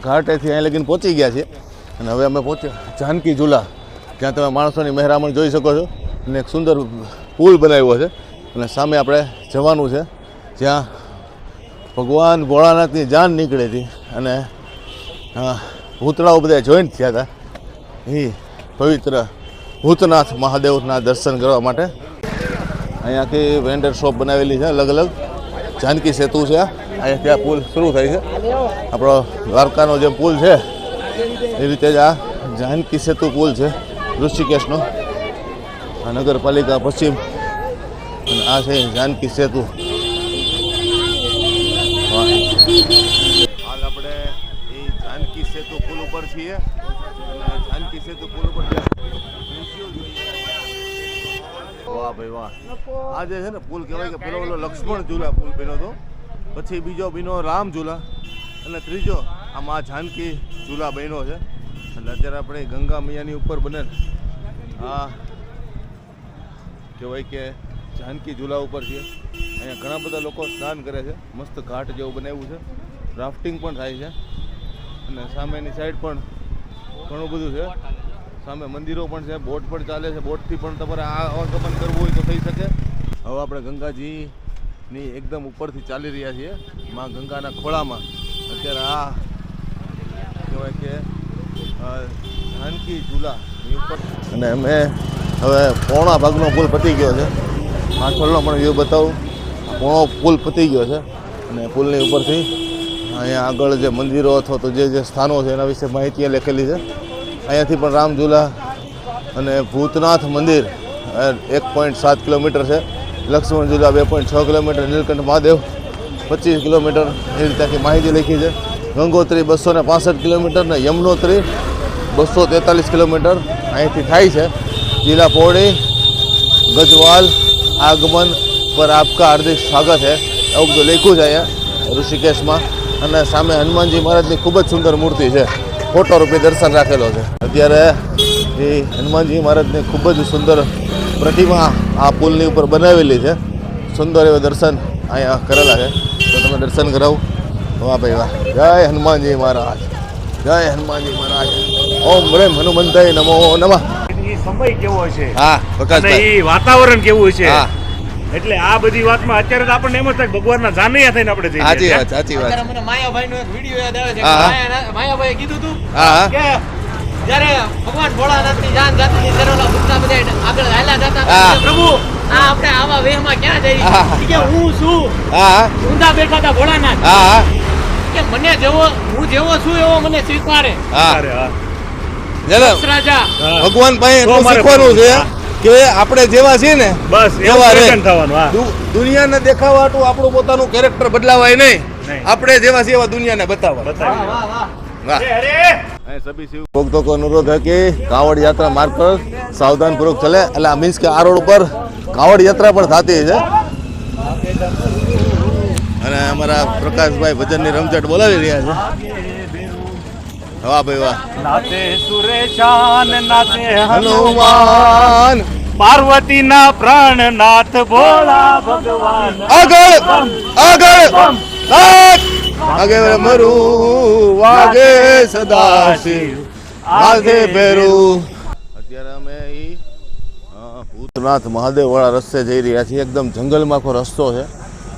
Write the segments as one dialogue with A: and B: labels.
A: ઘાટેથી અહીં લગીને પહોંચી ગયા છે અને હવે અમે પહોંચ્યા જાનકી ઝુલા, જ્યાં તમે માણસોની મહેરામણ જોઈ શકો છો. અને એક સુંદર પુલ બનાવ્યો છે. અને સામે આપણે જવાનું છે, જ્યાં ભગવાન ભોળાનાથની જાન નીકળી હતી. અને ભૂતળાઓ બધા જોઈન્ટ થયા હતા. એ પવિત્ર ભૂતનાથ મહાદેવના દર્શન કરવા માટે. અહીંયાથી વેન્ડર શોપ બનાવેલી છે અલગ અલગ જાનકી સેતુ છે અહીંયા ત્યાં પુલ શરૂ થાય છે. આપણો દ્વારકાનો જે પુલ છે, એ રીતે જ આ જાનકી સેતુ પુલ છે, ઋષિકેશનો. આ નગરપાલિકા પશ્ચિમ, અને આ છે જાનકી સેતુ. હાલ આપણે એ જાનકી સેતુ પુલ ઉપર છીએ. અને જાનકી સેતુ પુલ ઉપર વાહ ભાઈ વાહ. આ જે છે ને પુલ કહેવાય કે પેલો પેલો લક્ષ્મણ ઝુલા પુલ બન્યો હતો. પછી બીજો બીનો રામ ઝૂલા અને ત્રીજો આ મા જાનકી ઝૂલા બન્યો છે. એટલે અત્યારે આપણે ગંગા મૈયાની ઉપર બનેલ. આ કહેવાય કે જાનકી ઝૂલા ઉપર છીએ. અહીંયા ઘણા બધા લોકો સ્નાન કરે છે. મસ્ત ઘાટ જેવું બનાવ્યું છે. રાફ્ટિંગ પણ થાય છે. અને સામેની સાઈડ પણ ઘણું બધું છે. સામે મંદિરો પણ છે. બોટ પણ ચાલે છે. બોટથી પણ તમારે આ અવગમન કરવું હોય તો થઈ શકે. હવે આપણે ગંગાજીની એકદમ ઉપરથી ચાલી રહ્યા છીએ, માં ગંગાના ખોળામાં. અત્યારે આ કહેવાય કે જાનકી ઝૂલા ઉપર. અને અમે હવે પોણા ભાગનો પુલ પતી ગયો છે. પાછળનો પણ વ્યૂ બતાવું. પોણો પુલ પતી ગયો છે. અને પુલની ઉપરથી અહીંયા આગળ જે મંદિરો અથવા તો જે જે સ્થાનો છે એના વિશે માહિતી લખેલી છે. અહીંયાથી પણ રામ ઝૂલા અને ભૂતનાથ મંદિર એક પોઈન્ટ સાત કિલોમીટર છે. લક્ષ્મણ ઝુલા બે પોઈન્ટ છ કિલોમીટર, નીલકંઠ મહાદેવ પચીસ કિલોમીટર એ રીતે માહિતી લખી છે. ગંગોત્રી બસો ને પાસઠ કિલોમીટર ને યમનોત્રી બસો તેતાલીસ કિલોમીટર અહીંથી થાય છે. જિલ્લા પૌડી ગજવાલ, આગમન પર આપકા હાર્દિક સ્વાગત છે. એવું બધું લખ્યું છે અહીંયા ઋષિકેશમાં. અને સામે હનુમાનજી મહારાજની ખૂબ જ સુંદર મૂર્તિ છે. ફોટો રૂપે દર્શન રાખેલો છે. અત્યારે એ હનુમાનજી મહારાજની ખૂબ જ સુંદર પ્રતિમા આ પુલની ઉપર બનાવેલી છે. સુંદર એવા દર્શન અહીંયા કરેલા છે. તો તમે દર્શન કરાવો. વાહ ભાઈ વાહ. જય હનુમાનજી મહારાજ. જય હનુમાનજી મહારાજ. ઓમ રેમ હનુમંતાય નમો નમઃ.
B: સમય કેવો છે?
A: હા પ્રકાશભાઈ.
B: વાતાવરણ કેવું છે?
A: હા.
B: એટલે આ બધી વાતમાં અત્યારે તો આપણને એમ જ થાય કે ભગવાનના જાનૈયા થઈને આપણે જઈએ
A: સાચી વાત સાચી વાત.
C: મને માયાભાઈ નો એક વીડિયો યાદ આવે છે. માયાભાઈએ કીધું હતું. કે જ્યારે ભગવાન ભોળાનાથની જાન જાતી ત્યારે ઓલા ભૂતના બધા આગળ હાલ્યા જતા. પ્રભુ આ આપણે આવા વેહમાં ક્યાં જઈએ? કે હું છું.
A: હા
C: ઊંધા બેઠા હતા ભોળાનાથ.
A: હા હા.
C: કે મને જેવો હું જેવો છું એવો મને સ્વીકારે.
A: હા.
B: અરે હા.
A: જરા
C: રાજા.
B: હા.
A: ભગવાન પાસે
B: તો
A: એટલું શીખવાનું છે કે આપણે જેવા છીએ ને
B: બસ એવા. થવાનું
A: દુનિયાને દેખાવા હાટુ આપણું પોતાનું કેરેક્ટર બદલાવાય નહીં.
B: નહીં.
A: આપણે જેવા છીએ એવા દુનિયાને બતાવવા ભક્તો કો અનુરોધ હે કે કાવડ યાત્રા માર્ગ પર સાવધાનપૂર્વક ચલે. એટલે મીન્સ કે આ રોડ પર કાવડ યાત્રા પણ થતી છે. અને અમારા પ્રકાશભાઈ ભજનની રમઝટ બોલાવી રહ્યા છે. વાહ ભાઈ વાહ.
B: નાતે સુરેશાન નાતે
A: હનુમાન.
B: પાર્વતી ના પ્રાણ નાથ ભોળા ભગવાન.
A: આગળ આગળ. હાથ! આગે મરું વાગે સદાશિવ ઈ ભૂતનાથ મહાદેવવાળા રસ્તે જઈ રહ્યા છીએ. એકદમ જંગલમાં આખો રસ્તો છે.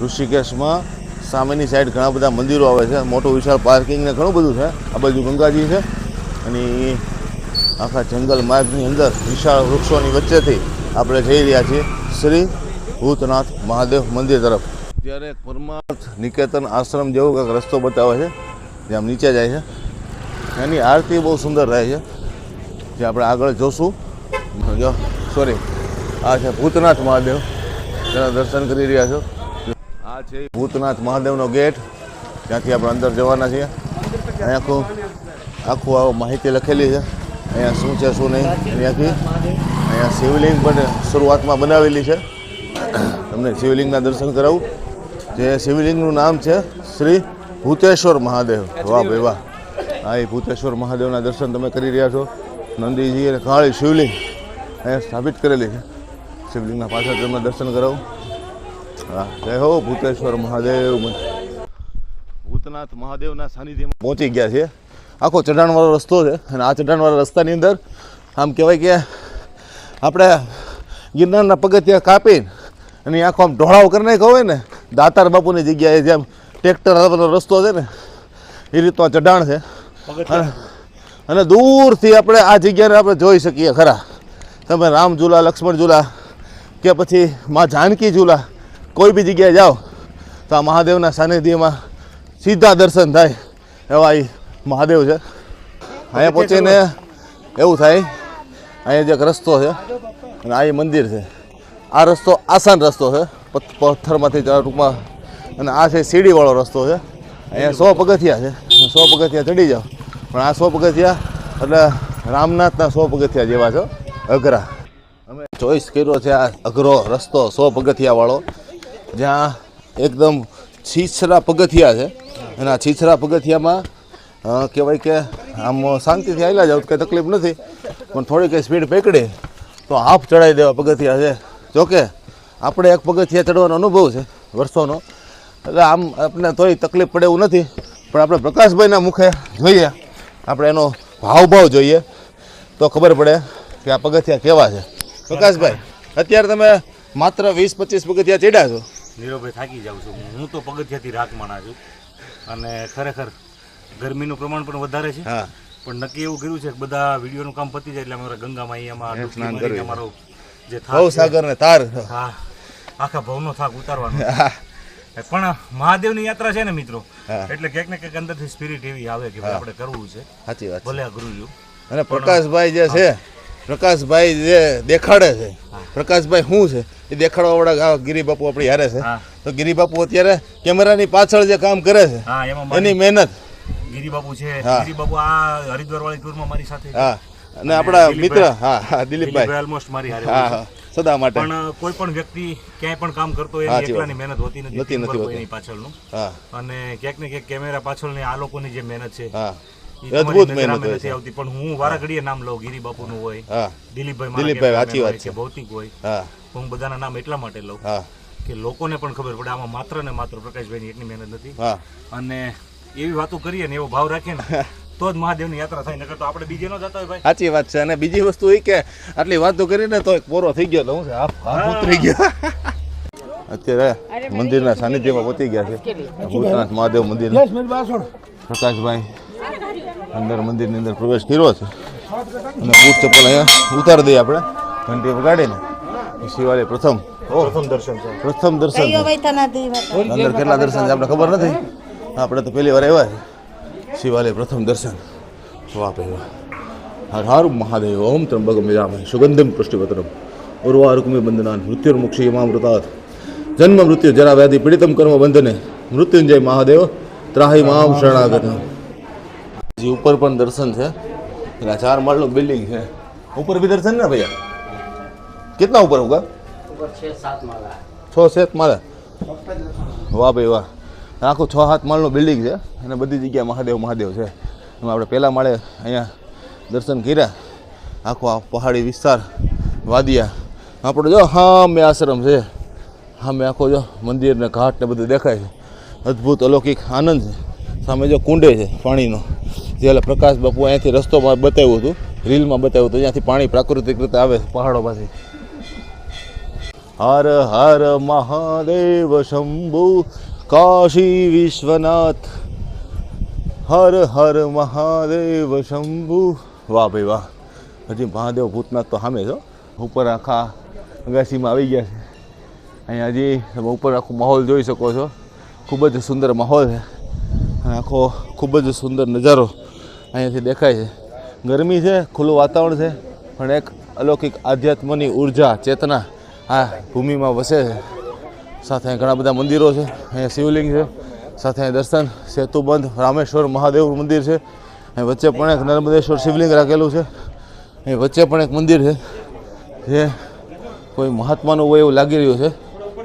A: ઋષિકેશમાં સામેની સાઈડ ઘણા બધા મંદિરો આવે છે. મોટું વિશાળ પાર્કિંગ ને ઘણું બધું છે. આ બાજુ ગંગાજી છે. અને આખા જંગલ માર્ગની અંદર વિશાળ વૃક્ષોની વચ્ચેથી આપણે જઈ રહ્યા છીએ. શ્રી ભૂતનાથ મહાદેવ મંદિર તરફ. ત્યારે પરમાર્થ, નિકેતન આશ્રમ જેવો કંઈક રસ્તો બતાવે છે જ્યાં નીચે જાય છે. એની આરતી બહુ સુંદર રહે છે. જે આપણે આગળ જોશું. જો સોરી આ છે ભૂતનાથ મહાદેવ. તેના દર્શન કરી રહ્યા છો. આ છે ભૂતનાથ મહાદેવનો ગેટ. ત્યાંથી આપણે અંદર જવાના છીએ. અહીંયા આખું આખું આવો માહિતી લખેલી છે. અહીંયા શું છે, શું નહીં. અહીંયાથી અહીંયા શિવલિંગ પણ શરૂઆતમાં બનાવેલી છે. તમને શિવલિંગના દર્શન કરાવું. જે શિવલિંગનું નામ છે શ્રી ભૂતેશ્વર મહાદેવ. વાહ ભાઈ વાહ. હા, એ ભૂતેશ્વર મહાદેવના દર્શન તમે કરી રહ્યા છો. નંદીજી અને કાળી શિવલિંગ અહીંયા સ્થાપિત કરેલી છે. શિવલિંગના પાછળ તમને દર્શન કરાવું. હા, જય હો ભૂતેશ્વર મહાદેવ. ભૂતનાથ મહાદેવના સાનિધ્યમાં પહોંચી ગયા છે આખો ચઢાણવાળો રસ્તો છે અને આ ચઢાણવાળા રસ્તાની અંદર આમ કહેવાય કે આપણે ગિરનારના પગથિયા કાપીને અને આખો આમ ઢોળાવ કરી નાખ્યો ને દાતાર બાપુની જગ્યાએ જેમ ટ્રેક્ટર હલવાનો રસ્તો છે ને એ રીતનું ચઢાણ છે. અને દૂરથી આપણે આ જગ્યાને આપણે જોઈ શકીએ ખરા. તમે રામ ઝૂલા લક્ષ્મણ ઝૂલા કે પછી માં જાનકી ઝૂલા કોઈ બી જગ્યાએ જાઓ તો આ મહાદેવના સાનિધ્યમાં સીધા દર્શન થાય એવા એ મહાદેવ છે. અહીંયા પહોંચીને એવું થાય અહીંયા જે એક રસ્તો છે અને આ એ મંદિર છે. આ રસ્તો આસાન રસ્તો છે. પથ્થરમાંથી ટૂંકમાં. અને આ છે સીડીવાળો રસ્તો છે. અહીંયા સો પગથિયા છે. સો પગથિયા ચડી જાઓ. પણ આ સો પગથિયા એટલે રામનાથના સો પગથિયા જેવા છે. અઘરા. અમે ચોઈસ કર્યો છે આ અઘરો રસ્તો, સો પગથિયાવાળો. જ્યાં એકદમ છીછરા પગથિયા છે. અને આ છીછરા પગથિયામાં કહેવાય કે આમ શાંતિથી આવેલા જાવ કંઈ તકલીફ નથી. પણ થોડી કંઈ સ્પીડ પકડે, તો હાફ ચડાવી દેવા પગથિયા છે. જોકે આપણે એક પગથિયા ચડવાનો અનુભવ છે વર્ષોનો. એટલે આમ આપણે તોય તકલીફ પડે એવું નથી. પણ આપણે પ્રકાશભાઈના મુખે જોઈએ. આપણે એનો ભાવભાવ જોઈએ. તો ખબર પડે કે આ પગથિયા કેવા છે. પ્રકાશભાઈ અત્યારે તમે માત્ર વીસ પચીસ પગથિયા ચડ્યા છો?
B: નીરવભાઈ થાકી જાઉં છું. હું તો પગથિયાથી રાત માણા છું. અને ખરેખર ગરમીનું પ્રમાણ પણ વધારે છે. પણ નક્કી એવું કર્યું છે કે બધા વિડીયોનું કામ પતી જાય એટલે અમારા ગંગામાં અહીંયામાં
A: સ્નાન.
B: અમારો જે
A: ભવ સાગર ને તાર.
B: હા આખા ભવનો થાક ઉતારવાનો. પણ મહાદેવની યાત્રા છે ને મિત્રો. એટલે ક્યાંક ને ક્યાંક અંદરથી સ્પિરિટ એવી આવે કે ભાઈ આપણે કરવું છે.
A: સાચી વાત.
B: ભલે રહ્યું
A: અને પ્રકાશભાઈ જે છે પ્રકાશભાઈ જે દેખાડે છે પ્રકાશભાઈ શું છે એ દેખાડવા વાળા ગિરિબાપુ આપણી હારે છે. તો ગિરિબાપુ અત્યારે કેમેરાની પાછળ જે કામ કરે છે એની મહેનત.
B: ગિરિબાપુ છે. ગિરિબાપુ આ હરિદ્વાર વાળી ટૂરમાં મારી સાથે
A: હા. અને આપણા મિત્ર હા હા દિલીપભાઈ.
B: ઓલમોસ્ટ મારી હારે
A: હા હા સદા માટે.
B: પણ કોઈ પણ વ્યક્તિ ક્યાંય પણ કામ કરતો હોય. એકલાની મહેનત હોતી નથી
A: નથી, નથી હોતી.
B: એની પાછળનું.
A: હા.
B: અને ક્યાંક ને ક્યાંક કેમેરા પાછળની આ લોકોની જે મહેનત છે
A: અદ્ભુત મહેનત
B: નથી
A: છે.
B: આવતી પણ હું વારા ઘડીએ નામ લઉં ગીરી બાપુનું હોય
A: હા.
B: દિલીપભાઈ
A: દિલીપભાઈ, સાચી વાત છે.
B: ભૌતિક હોય
A: હા.
B: હું બધાના નામ એટલા માટે લઉં
A: હા.
B: કે લોકોને પણ ખબર પડે આમાં માત્ર ને માત્ર પ્રકાશભાઈની એટલી મહેનત નથી.
A: હા.
B: અને એવી વાતો કરીએ ને એવો ભાવ રાખીએ ને તો જ મહાદેવની યાત્રા થાય નકર તો આપણે બીજે ન જતા હોય ભાઈ.
A: સાચી વાત છે અને બીજી વસ્તુ એ કે આટલી વાતો કરીને તો એક પોરો થઈ ગયો હું છે હાફ ઉતરી ગયો. અત્યારે મંદિરના સાનિધ્યમાં પહોંચી ગયા છે. ભૂતનાથ મહાદેવ મંદિર પ્રકાશભાઈ અંદર મંદિરની અંદર પ્રવેશ કર્યો છે. અને બૂટ ચપ્પલ અહીંયા ઉતારી દઈએ આપણે. ઘંટી વગાડીને શિવાલય પ્રથમ.
B: પ્રથમ દર્શન
A: પ્રથમ દર્શન અંદર કેટલા દર્શન છે આપણે ખબર નથી. આપણે તો પહેલી વાર આવ્યા છે. શિવાલય પ્રથમ દર્શન. ભાઈ વાહ હર હર મહાદેવ ઓમ ત્રંબક યજામહે. સુગંધિમ પુષ્ટિપત્રમ ઉર્વારુકમિ બંધનાન મૃત્યુર્મુક્ષી મામૃતાત જન્મ મૃત્યુ જરા વ્યાધિ પીડિતમ કર્મ બંધને. મૃત્યુંજય મહાદેવ ત્રાહી મામ શરણાગત. હજી ઉપર પણ દર્શન છે. એટલે ચાર માળનું બિલ્ડિંગ છે. ઉપર બી દર્શન ને ભૈયા? કેટલા ઉપર હોગા? છ સાત માળા. વાહ ભાઈ વાહ. આખું છ સાત માળનું બિલ્ડિંગ છે અને બધી જગ્યાએ મહાદેવ મહાદેવ છે. એમાં આપણે પહેલાં માળે અહીંયા દર્શન કર્યા. આખો આ પહાડી વિસ્તાર, વાદિયા. આપણો જો હા મેં આશ્રમ છે. હા મેં આખો જો મંદિરને ઘાટ ને બધું દેખાય છે. અદ્ભુત, અલૌકિક આનંદ છે. સામે જો કુંડે છે પાણીનો. જે પ્રકાશ બાપુ અહીંયાથી રસ્તોમાં બતાવ્યું હતું, રીલમાં બતાવ્યું હતું. ત્યાંથી પાણી પ્રાકૃતિક રીતે આવે છે પહાડોમાંથી. હર હર મહાદેવ શંભુ. કાશી વિશ્વનાથ હર હર મહાદેવ શંભુ વાહ ભાઈ વાહ હજી મહાદેવ ભૂતનાથ તો સામે છો ઉપર આખા અગાસીમાં આવી ગયા છે. અહીંયા હજી તમે ઉપર આખો માહોલ જોઈ શકો છો. ખૂબ જ સુંદર માહોલ છે. અને આખો ખૂબ જ સુંદર નજારો અહીંયાથી દેખાય છે. ગરમી છે, ખુલ્લું વાતાવરણ છે, પણ એક અલૌકિક આધ્યાત્મની ઊર્જા, ચેતના આ ભૂમિમાં વસે છે. સાથે ઘણા બધા મંદિરો છે. અહીંયા શિવલિંગ છે. સાથે અહીં દર્શન, સેતુબંધ, રામેશ્વર મહાદેવ મંદિર છે. અહીં વચ્ચે પણ એક નર્મદેશ્વર શિવલિંગ રાખેલું છે. અહીં વચ્ચે પણ એક મંદિર છે. જે કોઈ મહાત્માનું હોય એવું લાગી રહ્યું છે.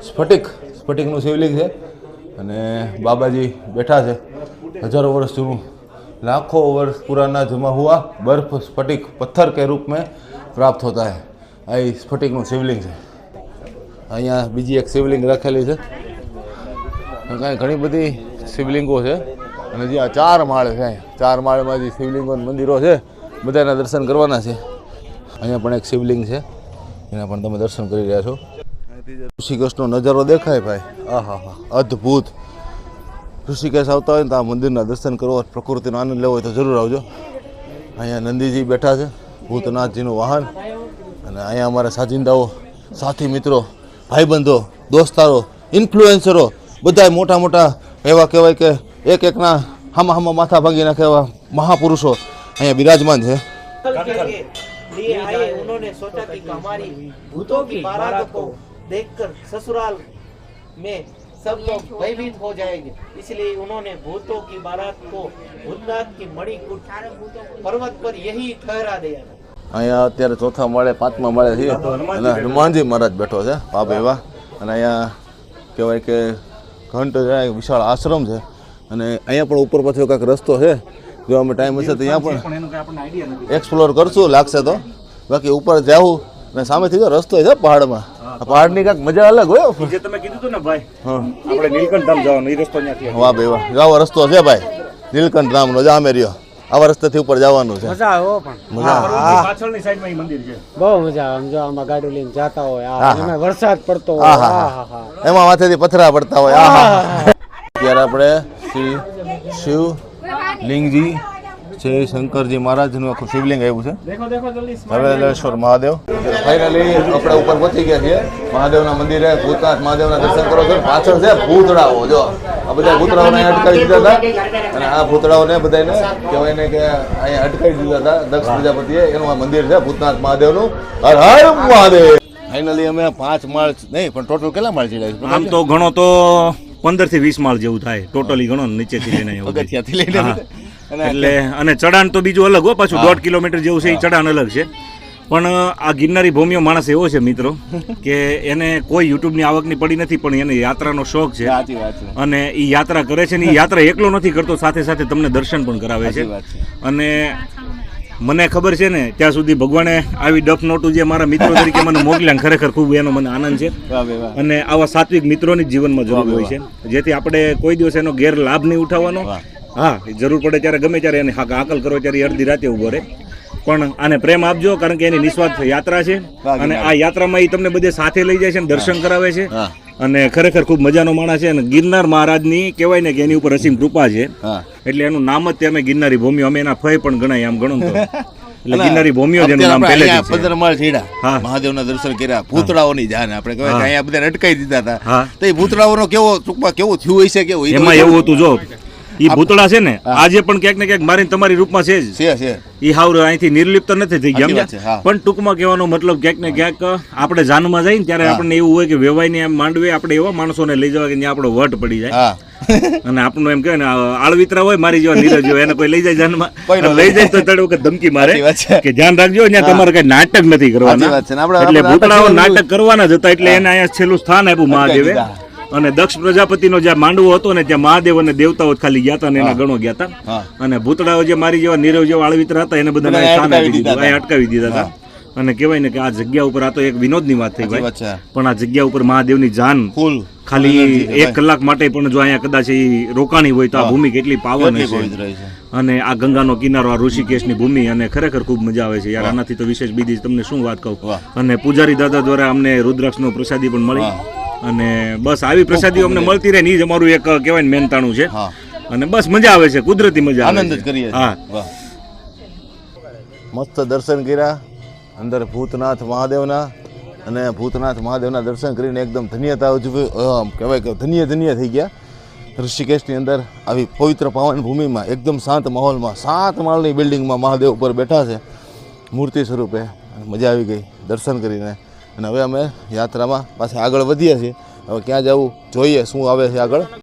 A: સ્ફટિક, સ્ફટિકનું શિવલિંગ છે. અને બાબાજી બેઠા છે. હજારો વર્ષ જૂનું, લાખો વર્ષ પુરાના જમા હુઆ બર્ફ, સ્ફટિક, પથ્થર કે રૂપ મેં પ્રાપ્ત હોતા હૈ. આ સ્ફટિકનું શિવલિંગ છે. અહીંયા બીજી એક શિવલિંગ રાખેલી છે. કાંઈ ઘણી બધી શિવલિંગો છે. અને જે ચાર માળ છે ચાર માળમાં જે શિવલિંગો મંદિરો છે, બધાના દર્શન કરવાના છે. અહીંયા પણ એક શિવલિંગ છે. એના પણ તમે દર્શન કરી રહ્યા છો. ઋષિકેશનો નજારો દેખાય ભાઈ. આહા હા અદ્ભુત. ઋષિકેશ આવતા હોય ને તો આ મંદિરના દર્શન કરો પ્રકૃતિનો આનંદ લેવો હોય તો જરૂર આવજો. અહીંયા નંદીજી બેઠા છે, ભૂતનાથજીનું વાહન. અને અહીંયા અમારા સાજિંદાઓ, સાથી મિત્રો ભાઈબંધો દોસ્તારો ઇન્ફ્લુએન્સરો બધા મોટા મોટા એવા કહેવાય કે એક એકના હામા હામા માથા ભાંગી નાખે એવા મહાપુરુષો અહીંયા બિરાજમાન છે
D: के लिए आए उन्होंने सोचा कि हमारी भूतों की बारात को देखकर ससुराल में सब लोग भयभीत हो जाएंगे इसलिए उन्होंने भूतों की बारात को भूतनाथ की मणिकूट पर्वत पर यही ठहरा दिया
A: અહીંયા અત્યારે ચોથા માળે પાંચમા માળે છીએ. અને હનુમાનજી મહારાજ બેઠો છે બાપ એવા. અને અહીંયા કહેવાય કે ઘંટ છે વિશાળ આશ્રમ છે. અને અહીંયા પણ ઉપર પાછો કાંઈક રસ્તો છે. જો અમે ટાઈમ હશે તો ત્યાં પણ એક્સપ્લોર કરશું લાગશે તો. બાકી ઉપર જાવું અને સામેથી જો રસ્તો છે પહાડમાં. પહાડની કાંઈક મજા અલગ હોય
B: જે તમે કીધું હતું ને ભાઈ આપણે નીલકંઠ ધામ જવાનું એ રસ્તો ત્યાંથી
A: વાહ ભાઈ વાહ. જો રસ્તો છે ભાઈ. નીલકંઠ ધામનો જ આમે રહ્યો. આવા રસ્તાથી ઉપર જવાનું છે.
E: મજા આવે પણ.
A: મજા
B: પાછળની સાઈડમાં મંદિર છે.
E: બહુ મજા આવે. આમ જો આમાં ગાડી લઈને જતા હોય આ એમાં વરસાદ પડતો હોય.
A: એમાં માથેથી પથરા પડતા હોય. આહા ત્યારે આપણે શ્રી શિવ લિંગજી છે શંકરજી મહારાજનું આખું શિવલિંગ આવ્યું છે. હવેલેશ્વર મહાદેવ. ફાઇનલી આપણે ઉપર પહોંચી ગયા છીએ. મહાદેવના મંદિરે ભૂતનાથ મહાદેવના દર્શન કરો છો. પાછળ છે ભૂતળાઓ જો. આ બધા ભૂતળાઓને અટકાવી દીધા હતા. અને આ ભૂતળાઓને બધાને કહેવાય ને કે અહીંયા અટકાવી દીધા હતા. દક્ષ પ્રજાપતિએ એનું આ મંદિર છે ભૂતનાથ મહાદેવનું. હર હર મહાદેવ. ફાઇનલી અમે પાંચ માળ નહીં પણ ટોટલ કેટલા માળ ચડ્યા
B: આમ તો ઘણો તો પંદરથી વીસ માળ જેવું થાય. ટોટલી ઘણો નીચે નીચેથી લઈને અહીંયા
A: લઈને. અને
B: એટલે અને ચડાણ તો બીજું અલગ હો પાછું દોઢ કિલોમીટર જેવું છે એ ચડાણ અલગ છે. પણ આ ગિરનારી ભૂમિયો માણસ એવો છે મિત્રો કે એને કોઈ યુટ્યુબની આવકની પડી નથી પણ એને યાત્રાનો શોખ છે. અને એ યાત્રા કરે છે ને એ યાત્રા એકલો નથી કરતો સાથે સાથે તમને દર્શન પણ કરાવે છે. અને મને ખબર છે ને ત્યાં સુધી ભગવાને આવી ડફ નોટું જે મારા મિત્રો તરીકે મને મોકલ્યા ખરેખર ખૂબ એનો મને આનંદ છે. અને આવા સાત્વિક મિત્રોની જીવનમાં જરૂર હોય છે. જેથી આપણે કોઈ દિવસ એનો ગેરલાભ નહીં ઉઠાવવાનો. હા જરૂર પડે ત્યારે ગમે ત્યારે એને હાક હાકલ કરો ત્યારે અડધી રાતે ઊભો રહે. પણ આને પ્રેમ આપજો કારણ કે એની નિસ્વાર્થ યાત્રા છે. અને આ યાત્રામાં એ તમને બધે સાથે લઈ જાય છે અને દર્શન કરાવે છે. અને ખરેખર ખૂબ મજાનો માણસ છે અને ગિરનાર મહારાજની કહેવાય ને કે એની ઉપર અસીમ કૃપા છે. એટલે એનું નામ જ તે અમે ગિરનારી ભૂમિ અમે એના ફય પણ ગણાય આમ ગણો એટલે ગિરનારી ભૂમિઓ જેનું નામ પહેલેથી છે.
A: પંદર માળ મહાદેવના દર્શન કર્યા. ભૂતળાઓની જાન આપણે કહેવાય કે. અહીંયા બધાને અટકાઈ દીધા હતા. તો એ ભૂતળાઓનો કેવો ટૂંકમાં કેવું થયું હશે કેવું
B: એમાં એવું હતું જો ઈ ભૂતળા છે ને આજે પણ ક્યાંક ને ક્યાંક મારી તમારી રૂપમાં છે જ.
A: છે છે.
B: ઈ હાવ અહીંથી નિર્લિપ્ત નથી થઈ ગયા પણ ટૂંકમાં કહેવાનો મતલબ ક્યાંક ને ક્યાંક આપણે જાનમાં જઈએ ત્યારે આપણને એવું હોય કે વેવાઈને એમ માંડવે આપણે એવા માણસોને લઈ જવા કે ત્યાં આપણો વટ પડી જાય. અને આપણું એમ કહેવાય ને આળવિતરા હોય મારી જેવા નીરજ હોય એને કોઈ લઈ જાય જાનમાં. લઈ જાય તો તડે વખત ધમકી મારે. કે ધ્યાન રાખજો ત્યાં તમારે કઈ નાટક નથી કરવાના. એટલે ભૂતળાઓ
A: નાટક
B: કરવાના જ હતા એટલે એને અહીંયા છેલ્લું સ્થાન આપ્યું મહાદેવે. અને દક્ષ પ્રજાપતિનો જ્યાં માંડવો હતો ને ત્યાં મહાદેવ અને દેવતાઓ ખાલી ગયા હતા અને એના ગણો ગયા હતા. અને ભૂતળાઓ જે મારી જેવા નીરવ જેવા આળવિતરા હતા એને બધાને સ્થાન આપી
A: અટકાવી
B: દીધું.
A: દીધા
B: અટકાવી દીધા હતા. અને કહેવાય ને કે આ જગ્યા ઉપર આ તો એક વિનોદની વાત થઈ ભાઈ. પણ આ જગ્યા ઉપર મહાદેવની જાન ખાલી એક કલાક માટે પણ જો અહીંયા કદાચ એ રોકાણી હોય તો આ ભૂમિ કેટલી પાવન
A: છે.
B: અને આ ગંગાનો કિનારો આ ઋષિકેશની ભૂમિ અને ખરેખર ખૂબ મજા આવે છે. યાર આનાથી તો વિશેષ બીજી તમને શું વાત કહું? અને પૂજારી દાદા દ્વારા અમને રુદ્રાક્ષનો પ્રસાદી પણ મળી. અને બસ આવી પ્રસાદીઓ અમને મળતી રહે ને એ જ અમારું એક કહેવાય ને મહેનતાણું છે. અને બસ મજા આવે છે કુદરતી મજા
A: આનંદ જ કરીએ
B: હા.
A: મસ્ત દર્શન કર્યા. અંદર ભૂતનાથ મહાદેવના અને ભૂતનાથ મહાદેવના દર્શન કરીને એકદમ ધન્યતા ઉજવી કહેવાય કે ધન્ય ધન્ય થઈ ગયા. ઋષિકેશની અંદર આવી પવિત્ર પાવન ભૂમિમાં એકદમ શાંત માહોલમાં સાત માળની બિલ્ડિંગમાં મહાદેવ ઉપર બેઠા છે. મૂર્તિ સ્વરૂપે મજા આવી ગઈ દર્શન કરીને. અને હવે અમે યાત્રામાં પાછા આગળ વધીએ છીએ. હવે ક્યાં જવું, જોઈએ શું આવે છે આગળ.